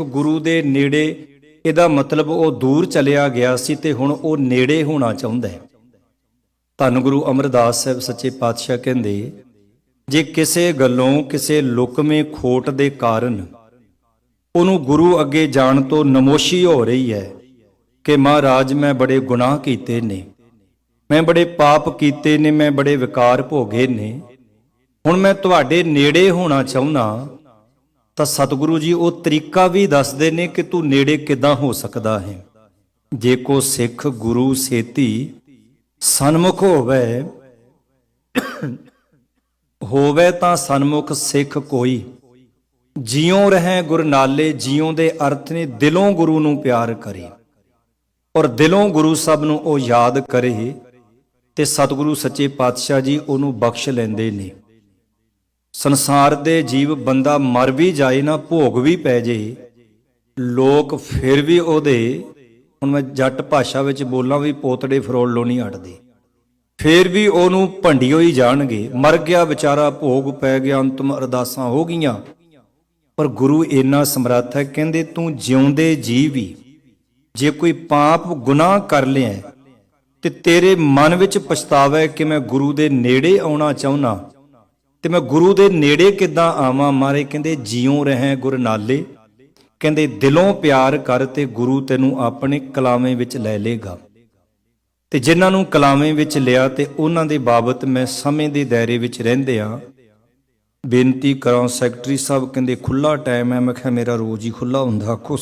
ਗੁਰੂ ਦੇ ਨੇੜੇ ਇਹਦਾ ਮਤਲਬ ਉਹ ਦੂਰ ਚਲਿਆ ਗਿਆ ਸੀ ਤੇ ਹੁਣ ਉਹ ਨੇੜੇ ਹੋਣਾ ਚਾਹੁੰਦਾ ਹੈ। ਧੰਨ ਗੁਰੂ ਅਮਰਦਾਸ ਸਾਹਿਬ ਸੱਚੇ ਪਾਤਸ਼ਾਹ ਕਹਿੰਦੇ, ਜੇ ਕਿਸੇ ਗੱਲੋਂ ਕਿਸੇ ਲੁਕਵੇਂ ਖੋਟ ਦੇ ਕਾਰਨ ਉਹਨੂੰ ਗੁਰੂ ਅੱਗੇ ਜਾਣ ਤੋਂ ਨਮੋਸ਼ੀ ਹੋ ਰਹੀ ਹੈ ਕਿ ਮਹਾਰਾਜ ਮੈਂ ਬੜੇ ਗੁਨਾਹ ਕੀਤੇ ਨੇ, ਮੈਂ ਬੜੇ ਪਾਪ ਕੀਤੇ ਨੇ, ਮੈਂ ਬੜੇ ਵਿਕਾਰ ਭੋਗੇ ਨੇ, ਹੁਣ ਮੈਂ ਤੁਹਾਡੇ ਨੇੜੇ ਹੋਣਾ ਚਾਹੁੰਦਾ ਤਾਂ ਸਤਿਗੁਰੂ ਜੀ ਉਹ ਤਰੀਕਾ ਵੀ ਦੱਸਦੇ ਨੇ ਕਿ ਤੂੰ ਨੇੜੇ ਕਿਦਾਂ ਹੋ ਸਕਦਾ ਹੈ। ਜੇ ਕੋ ਸਿੱਖ ਗੁਰੂ ਸੇਤੀ ਸਨਮੁਖ ਹੋਵੇ ਹੋਵੇ ਤਾਂ ਸਨਮੁਖ ਸਿੱਖ ਕੋਈ। ਜਿਉ ਰਹੇ ਗੁਰਨਾਲੇ, ਜਿਉ ਦੇ ਅਰਥ ਨੇ ਦਿਲੋਂ ਗੁਰੂ ਨੂੰ ਪਿਆਰ ਕਰੇ। ਔਰ ਦਿਲੋਂ ਗੁਰੂ ਸਭ ਨੂੰ ਉਹ ਯਾਦ ਕਰੇ ਤੇ ਸਤਿਗੁਰੂ ਸੱਚੇ ਪਾਤਸ਼ਾਹ ਜੀ ਉਹਨੂੰ ਬਖਸ਼ ਲੈਂਦੇ ਨੇ। ਸੰਸਾਰ ਦੇ ਜੀਵ ਬੰਦਾ ਮਰ ਵੀ ਜਾਏ ਨਾ ਭੋਗ ਵੀ ਪੈ ਜੇ, ਲੋਕ ਫਿਰ ਵੀ ਉਹਦੇ, ਹੁਣ ਮੈਂ ਜੱਟ ਭਾਸ਼ਾ ਵਿੱਚ ਬੋਲਾਂ ਵੀ ਪੋਤੜੇ ਫਰੋਲ ਲੋ ਨਹੀਂ ਹਟਦੇ। ਫਿਰ ਵੀ ਉਹਨੂੰ ਭੰਡਿਓ ਹੀ ਜਾਣਗੇ, ਮਰ ਗਿਆ ਵਿਚਾਰਾ ਭੋਗ ਪੈ ਗਿਆ, ਅੰਤਮ ਅਰਦਾਸਾਂ ਹੋ ਗਈਆਂ। ਪਰ ਗੁਰੂ ਇੰਨਾ ਸਮਰੱਥ ਹੈ, ਕਹਿੰਦੇ ਤੂੰ ਜਿਉਂਦੇ ਜੀ ਵੀ ਜੇ ਕੋਈ ਪਾਪ ਗੁਨਾਹ ਕਰ ਲਿਆ, ਤੇ ਤੇਰੇ ਮਨ ਵਿੱਚ ਪਛਤਾਵਾ ਕਿ ਮੈਂ ਗੁਰੂ ਦੇ ਨੇੜੇ ਆਉਣਾ ਚਾਹੁੰਨਾ ਤੇ ਮੈਂ ਗੁਰੂ ਦੇ ਨੇੜੇ ਕਿੱਦਾਂ ਆਵਾਂ? ਮਾਰੇ ਕਹਿੰਦੇ, ਜਿਉਂ ਰਹੇ ਗੁਰ ਨਾਲੇ। ਕਹਿੰਦੇ, ਦਿਲੋਂ ਪਿਆਰ ਕਰ ਤੇ ਗੁਰੂ ਤੈਨੂੰ ਆਪਣੇ ਕਲਾਵੇਂ ਵਿੱਚ ਲੈ ਲੇਗਾ। ਤੇ ਜਿਨ੍ਹਾਂ ਨੂੰ ਕਲਾਵੇਂ ਵਿੱਚ ਲਿਆ ਤੇ ਉਹਨਾਂ ਦੇ ਬਾਬਤ ਮੈਂ ਸਮੇਂ ਦੇ ਦਾਇਰੇ ਵਿੱਚ ਰਹਿੰਦੇ ਆ। ਬੇਨਤੀ ਕਰਾਂ, ਸੈਕਟਰੀ ਸਾਹਿਬ ਕਹਿੰਦੇ ਖੁੱਲਾ ਟਾਈਮ ਹੈ। ਮੈਂ ਕਿਹਾ, ਮੇਰਾ ਰੋਜ਼ ਹੀ ਖੁੱਲਾ ਹੁੰਦਾ। ਆਖੋ